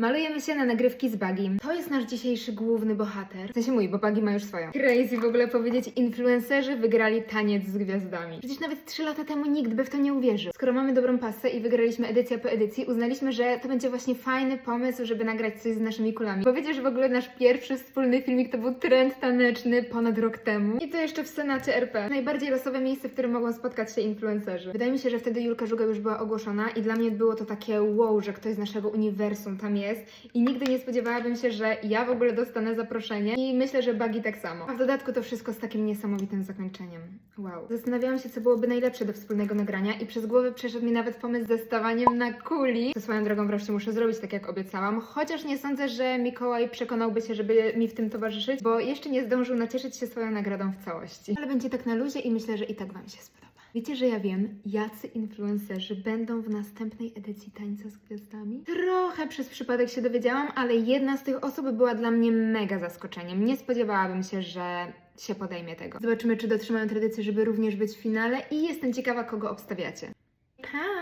Malujemy się na nagrywki z Bagim. To jest nasz dzisiejszy główny bohater. W sensie mój, bo Bagi ma już swoją. Crazy w ogóle powiedzieć, influencerzy wygrali taniec z gwiazdami. Przecież nawet 3 lata temu nikt by w to nie uwierzył. Skoro mamy dobrą pasę i wygraliśmy edycja po edycji, uznaliśmy, że to będzie właśnie fajny pomysł, żeby nagrać coś z naszymi kulami. Powiedzieć, że w ogóle nasz pierwszy wspólny filmik to był trend taneczny ponad rok temu. I to jeszcze w Senacie RP. Najbardziej losowe miejsce, w którym mogą spotkać się influencerzy. Wydaje mi się, że wtedy Julka Żuga już była ogłoszona i dla mnie było to takie wow, że ktoś z naszego uniwersum tam jest i nigdy nie spodziewałabym się, że ja w ogóle dostanę zaproszenie i myślę, że Bagi tak samo. A w dodatku to wszystko z takim niesamowitym zakończeniem. Wow. Zastanawiałam się, co byłoby najlepsze do wspólnego nagrania i przez głowę przeszedł mi nawet pomysł ze stawaniem na kuli. To swoją drogą wreszcie muszę zrobić tak, jak obiecałam, chociaż nie sądzę, że Mikołaj przekonałby się, żeby mi w tym towarzyszyć, bo jeszcze nie zdążył nacieszyć się swoją nagrodą w całości. Ale będzie tak na luzie i myślę, że i tak Wam się spodoba. Wiecie, że ja wiem, jacy influencerzy będą w następnej edycji Tańca z Gwiazdami? Trochę przez przypadek się dowiedziałam, ale jedna z tych osób była dla mnie mega zaskoczeniem. Nie spodziewałabym się, że się podejmie tego. Zobaczymy, czy dotrzymają tradycji, żeby również być w finale i jestem ciekawa, kogo obstawiacie. Pa!